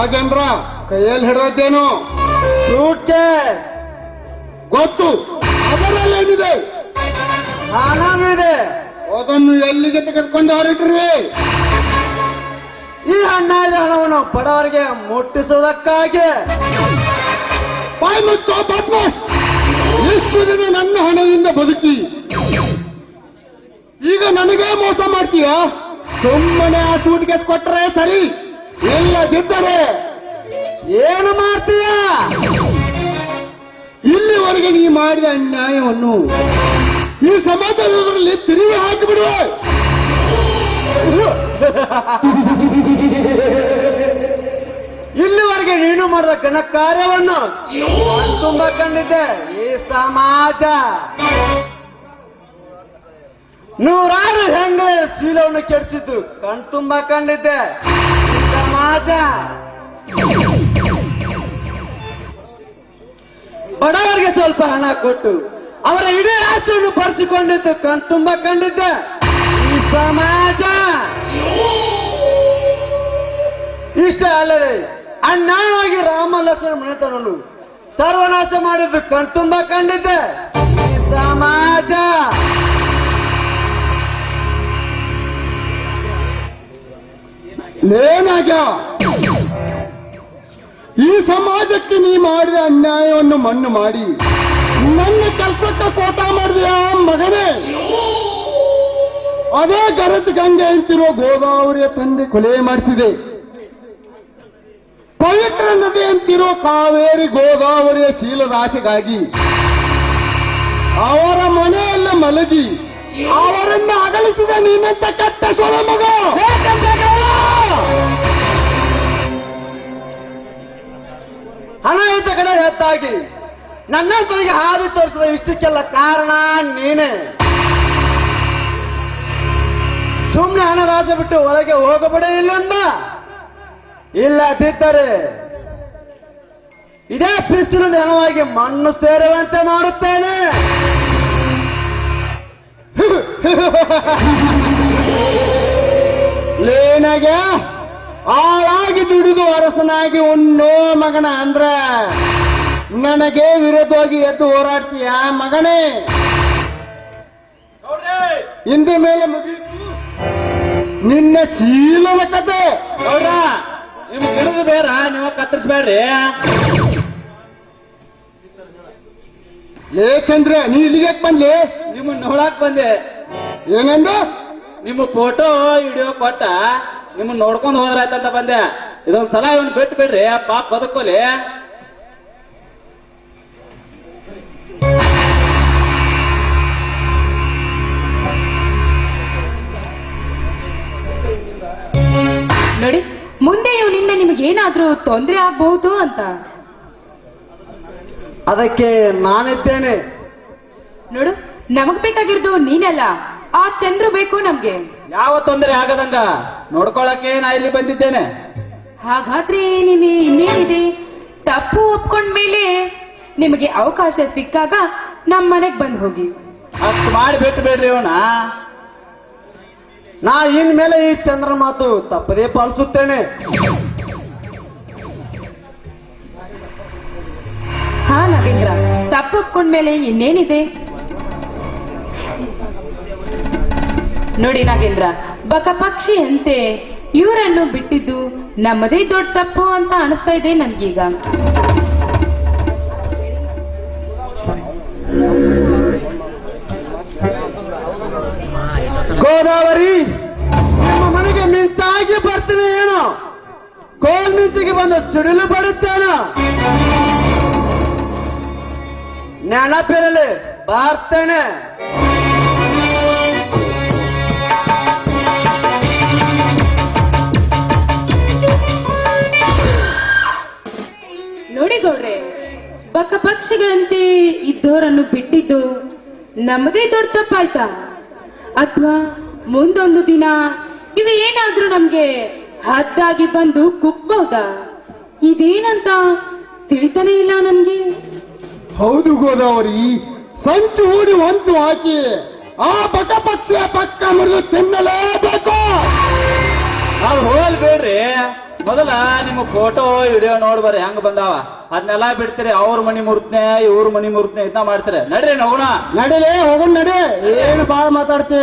ನಾಗೇಂದ್ರ ಕೈಯಲ್ಲಿ ಹಿಡಿದೇನು ಸೂಟ್ಕೆ? ಗೊತ್ತು. ಅದರಲ್ಲೇನಿದೆ? ಹಣನೂ ಇದೆ ಅದನ್ನು ಎಲ್ಲಿಗೆ ತೆಗೆದುಕೊಂಡು ಹೊರಟ್ರಿ ಈ ಹಣ್ಣಾದ ಹಣವನ್ನು ಬಡವರಿಗೆ ಮುಟ್ಟಿಸುವುದಕ್ಕಾಗಿ. ಬಾಯ್ ಮುಚ್ಚೋ ಇಷ್ಟು ದಿನ ನನ್ನ ಹಣದಿಂದ ಬದುಕಿ? ಈಗ ನನಗೇ ಮೋಸ ಮಾಡ್ತೀಯ? ಸುಮ್ಮನೆ ಆ ಸೂಟ್ಗೆ ಕೊಟ್ಟರೆ ಸರಿ. ಇಲ್ಲದಿದ್ದರೆ ಏನು ಮಾಡ್ತೀಯ? ಇಲ್ಲಿವರೆಗೆ ನೀ ಮಾಡಿದ ಅನ್ಯಾಯವನ್ನು ಈ ಸಮಾಜದಲ್ಲಿ ತಿರುಗಿ ಹಾಕಿಬಿಡುವೆ ಇಲ್ಲಿವರೆಗೆ ನೀನು ಮಾಡಿದ ಗಣ ಕಾರ್ಯವನ್ನು ತುಂಬಾ ಕಂಡಿದ್ದೆ. ಈ ಸಮಾಜ ನೂರಾರು ಹೆಂಗ ಶೀಲವನ್ನು ಕೆಡಿಸಿದ್ದು ಕಣ್ತುಂಬ ಕಂಡಿದ್ದೆ. ಬಡವರಿಗೆ ಸ್ವಲ್ಪ ಹಣ ಕೊಟ್ಟು ಅವರ ಇಡೀ ಆಸ್ತಿಯನ್ನು ಪರಿಸಿಕೊಂಡಿದ್ದು ಕಣ್ತುಂಬ ಕಂಡಿದ್ದ. ಈ ಸಮಾಜ ಇಷ್ಟ ಅಲ್ಲದೆ ಅನ್ಯಾಯವಾಗಿ ರಾಮ ಲಕ್ಷ್ಮಣ ಮನೆತನನ್ನು ಸರ್ವನಾಶ ಮಾಡಿದ್ದು ಕಣ್ತುಂಬ ಕಂಡಿದ್ದೆ. ಸಮಾಜ ಏನಾಗ ಈ ಸಮಾಜಕ್ಕೆ ನೀ ಮಾಡಿದ ಅನ್ಯಾಯವನ್ನು ಮಣ್ಣು ಮಾಡಿ. ನನ್ನ ಕೆಲಸಕ್ಕೆ ಕೋಟ ಮಾಡಿದೆಯಾ ಮಗನೇ. ಅದೇ ಗರಜ್ ಗಂಗೆ ಅಂತಿರೋ ಗೋದಾವರಿಯ ತಂದೆ ಕೊಲೆ ಮಾಡಿಸಿದೆ ಪವಿತ್ರ ನದಿ ಅಂತಿರೋ ಕಾವೇರಿ ಗೋದಾವರಿಯ ಶೀಲದ ಆಸೆಗಾಗಿ ಅವರ ಮನೆಯಲ್ಲ ಮಲಗಿ ಅವರನ್ನು ಅಗಲಿಸಿದ ನೀನಂತ ಕಟ್ಟ ಕೊಳ ಮಗ ಹಣ ಇದ್ದ ಕಡೆ ಹೆಚ್ಚಾಗಿ ನನ್ನಂತರಿಗೆ ಹಾದಿ ತೋರಿಸಿದ ಇಷ್ಟಕ್ಕೆಲ್ಲ ಕಾರಣ ನೀನೇ. ಸುಮ್ಮನೆ ಹಣ ರಾಜ ಬಿಟ್ಟು ಒಳಗೆ ಹೋಗಬೇಡ ಇಲ್ಲಂದ? ಇಲ್ಲದಿದ್ದರೆ ಇದೇ ಪಿಸ್ತೂಲ್ ಹಣವಾಗಿ ಮಣ್ಣು ಸೇರುವಂತೆ ಮಾಡುತ್ತೇನೆ. ಲೇನಗೆ ಆಳಾಗಿ ದುಡಿದು ಅರಸನಾಗಿ ಉಣ್ಣೋ ಮಗನ ಅಂದ್ರ ನನಗೆ ವಿರೋಧವಾಗಿ ಎದ್ದು ಹೋರಾಡ್ತೀಯ ಮಗನೇ? ಹಿಂದೆ ಮೇಲೆ ಮುಗಿ ನಿನ್ನ ಶೀಲದ ಕತೆ. ನಿಮ್ ಗಿಡದ ಬೇರ ನೀವ ಕತ್ತರಿಸ್ಬೇಡ್ರಿ. ಏಕೆಂದ್ರೆ ನೀ ಇಲ್ಲಿಗೆ ಬಂದ್ಲಿ? ನಿಮ್ಮ ನೋಡಕ್ ಬಂದೆ. ಏನಂದ? ನಿಮ್ಮ ಫೋಟೋ ವಿಡಿಯೋ ಕೊಟ್ಟ ನಿಮ್ಮನ್ನ ನೋಡ್ಕೊಂಡು ಹೋದ್ರಾಯ್ತಂತ ಬಂದೆ. ಇದೊಂದ್ ಸಲ ಇವನ್ ಬಿಟ್ಟು ಬಿಡ್ರಿ ಆ ಪಾಪ ಬದುಕೋಲಿ ನೋಡಿ ಮುಂದೆ ಇವನಿಂದ ನಿಮಗೇನಾದ್ರೂ ತೊಂದರೆ ಆಗ್ಬಹುದು ಅಂತ. ಅದಕ್ಕೆ ನಾನಿದ್ದೇನೆ. ನೋಡು ನಮಗ್ ಬೇಕಾಗಿರೋದು ನೀನಲ್ಲ ಆ ಚಂದ್ರು ಬೇಕು ನಮ್ಗೆ. ಯಾವ ತೊಂದರೆ ಆಗದಂಗ? ನೋಡ್ಕೊಳಕ್ಕೆ ನಾ ಇಲ್ಲಿ ಬಂದಿದ್ದೇನೆ. ಹಾಗಾದ್ರೆ ನೀನು ಇನ್ನೇನಿದೆ ತಪ್ಪು ಒಪ್ಕೊಂಡ್ಮೇಲೆ ನಿಮಗೆ ಅವಕಾಶ ಸಿಕ್ಕಾಗ ನಮ್ಮ ಮನೆಗೆ ಬಂದ್ ಹೋಗಿ. ಅಷ್ಟು ಮಾಡಿ ಬಿಟ್ಟು ಬೇಡ್ರಿ ಅವನ. ನಾ ಇನ್ಮೇಲೆ ಈ ಚಂದ್ರ ಮಾತು ತಪ್ಪದೇ ಪಾಲಿಸುತ್ತೇನೆ. ಹಾ ನಾಗೇಂದ್ರ ತಪ್ಪು ಒಪ್ಕೊಂಡ್ಮೇಲೆ ಇನ್ನೇನಿದೆ? ನೋಡಿ ನಾಗೇಂದ್ರ ಬಕ ಪಕ್ಷಿ ಅಂತೆ ಇವರನ್ನು ಬಿಟ್ಟಿದ್ದು ನಮ್ಮದೇ ದೊಡ್ಡ ತಪ್ಪು ಅಂತ ಅನಿಸ್ತಾ ಇದೆ ನನ್ಗೀಗ ಗೋದಾವರಿ, ನಿಮ್ಮ ಮನೆಗೆ ಮಿಂಚಾಗಿ ಬರ್ತೀನಿ ಏನು? ಕೋಲ್ ಮಿಂಚಿಗೆ ಬಂದು ಸಿಡಿಲು ಬರುತ್ತೇನೋ ನೆನಪಿರಲಿ, ಬರ್ತೇನೆ. ಬಕ ಪಕ್ಷಿಗಳಂತೆ ಇದ್ದವರನ್ನು ಬಿಟ್ಟಿದ್ದು ನಮ್ಮದೇ ದೊಡ್ಡ ತಪ್ಪಾಯ್ತಾ. ಅಥವಾ ಮುಂದೊಂದು ದಿನ ಇವು ಏನಾದ್ರೂ ನಮ್ಗೆ ಹದ್ದಾಗಿ ಬಂದು ಕುಗ್ಬಹುದಾ ಇದೇನಂತ ತಿಳಿತಾನೆ ಇಲ್ಲ ನನ್ಗೆ. ಹೌದು ಗೋದಾವರಿ ಸಂಚು ಹೂಡಿ ಒಂದು ಹಾಕಿ ಆ ಬಕ ಪಕ್ಷಿಯ ಪಕ್ಕ ಮುರಿದು ತಿನ್ನಲೇಬೇಕು. ನಾವು ಹೋಗಲ್ ಬೇಡ್ರಿ ಮೊದಲ ನಿಮ್ಮ ಫೋಟೋ ವಿಡಿಯೋ ನೋಡ್ಬರ್ರಿ ಹೆಂಗ್ ಬಂದಾವ? ಅದನ್ನೆಲ್ಲ ಬಿಡ್ತೀರಿ, ಅವ್ರ ಮನಿ ಮುರ್ತನೆ, ಇವ್ರ ಮನಿ ಮುರ್ತನೆ ಇದನ್ನ ಮಾಡ್ತಾರೆ. ನಡ್ರಿ ನೋಗೋಣ. ನಡೀಲಿ ಹೋಗೋಣ ನಡಿ ಏನು ಬಾಳ ಮಾತಾಡ್ತಿ?